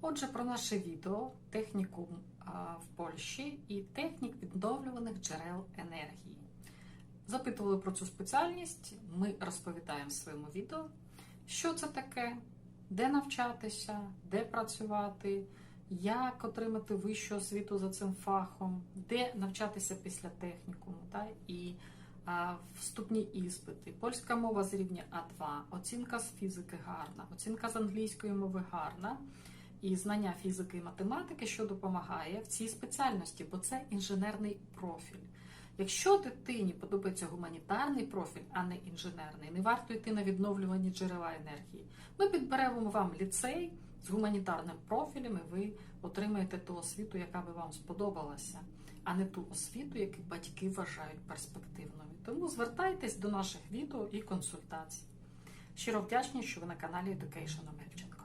Отже, про наше відео технікум в Польщі і технік відновлюваних джерел енергії. Запитували про цю спеціальність. Ми розповідаємо в своєму відео, що це таке, де навчатися, де працювати, як отримати вищу освіту за цим фахом, де навчатися після технікуму, та, і а, вступні іспити, польська мова з рівня А2, оцінка з фізики гарна, оцінка з англійської мови гарна і знання фізики і математики, що допомагає в цій спеціальності, бо це інженерний профіль. Якщо дитині подобається гуманітарний профіль, а не інженерний, не варто йти на відновлювані джерела енергії. Ми підберемо вам ліцей з гуманітарним профілем, і ви отримаєте ту освіту, яка би вам сподобалася, а не ту освіту, яку батьки вважають перспективною. Тому звертайтесь до наших відео і консультацій. Щиро вдячні, що ви на каналі Education American.